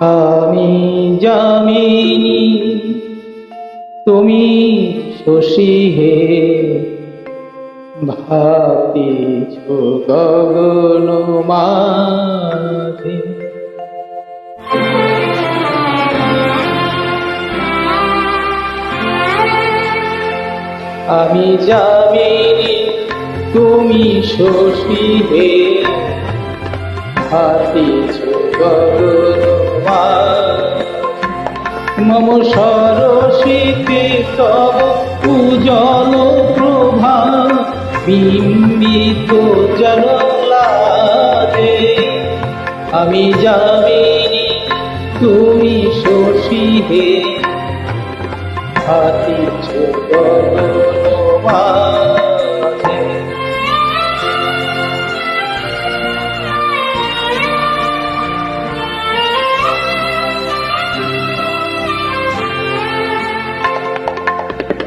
আমি জামিনী তুমি শশী হে। ভাতিছ গগন মাঝে আমি জামিনী তুমি শশী হে। মাঝে মম সরসিতে তব উজল প্রভা বিম্বিত জনলাদে আমি জামিনী তুমি শশী হে। হাতিছ গগনমাঝে।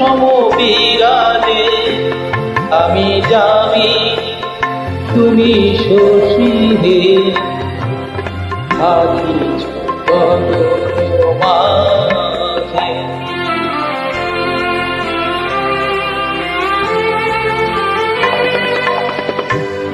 সমবিরাজে আমি জানি তুমি শশী হে মাঝে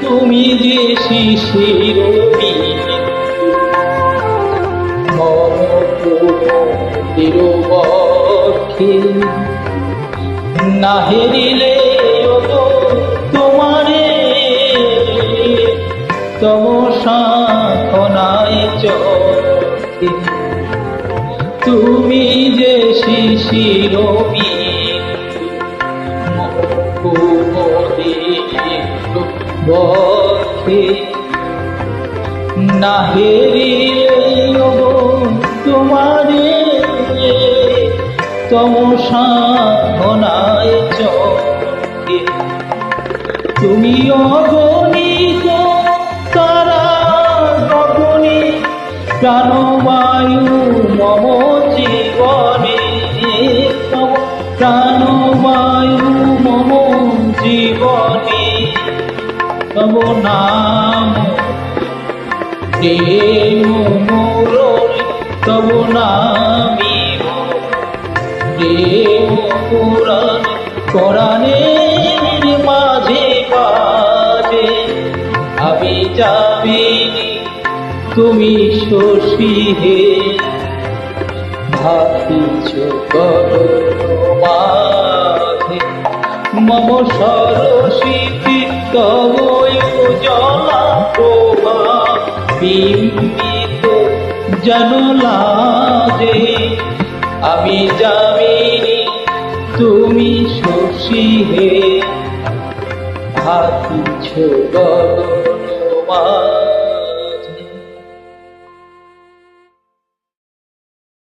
তুমি যে শিশির মম তিরুবক্ষে না হেরিলে তোমারে। তমসা খনায় চোখে তুমি যে শিশির বক্ষে না হেরিলে তোমারে, তমসা ঘনায় তুমি অগণিত, তারা গগনে প্রাণবায়ু মম জীবনে প্রাণবায়ু মম জীবনে তব নাম। প্রেম মুরলী তব নামি প্রেম পুরাণ কোরআনের যাবিনি তুমি শশী হে। ভাবিছ মম সরসিতি তব জলা প্রভা জনলাজে। আমি জামিনী তুমি শশী হে। ভাতিছ গগন 吗？